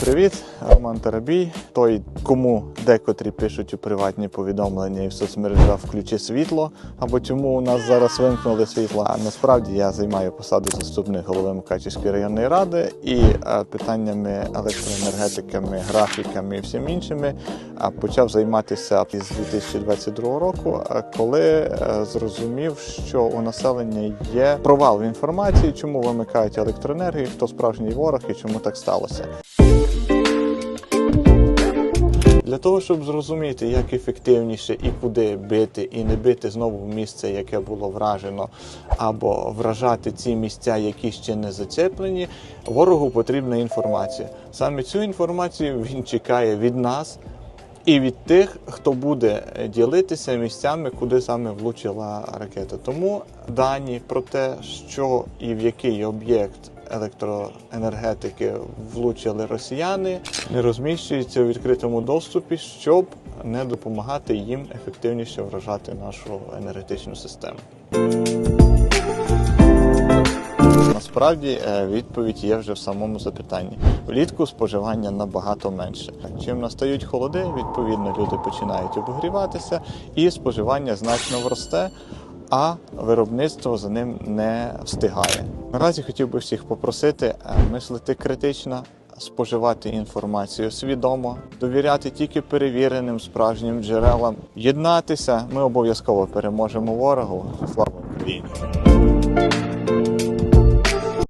привіт, Роман Тарабій. Той, кому декотрі пишуть у приватні повідомлення і в соцмережах включи світло, або чому у нас зараз вимкнули світло. А насправді я займаю посаду заступник голови Мукачівської районної ради і е, питаннями електроенергетиками, графіками і всім іншими е, почав займатися з 2022 року, е, коли е, зрозумів, що у населення є провал в інформації, чому вимикають електроенергію, хто справжній ворог і чому так сталося. Для того, щоб зрозуміти, як ефективніше і куди бити, і не бити знову в місце, яке було вражено, або вражати ці місця, які ще не зачеплені, ворогу потрібна інформація. Саме цю інформацію він чекає від нас і від тих, хто буде ділитися місцями, куди саме влучила ракета. Тому дані про те, що і в який об'єкт електроенергетики влучили росіяни, не розміщуються у відкритому доступі, щоб не допомагати їм ефективніше вражати нашу енергетичну систему. Насправді е, відповідь є вже в самому запитанні. Влітку споживання набагато менше. Чим настають холоди, відповідно люди починають обігріватися, і споживання значно вросте, а виробництво за ним не встигає. Наразі хотів би всіх попросити е, мислити критично. Споживати інформацію свідомо, довіряти тільки перевіреним справжнім джерелам, єднатися. Ми обов'язково переможемо ворогу. Слава Україні!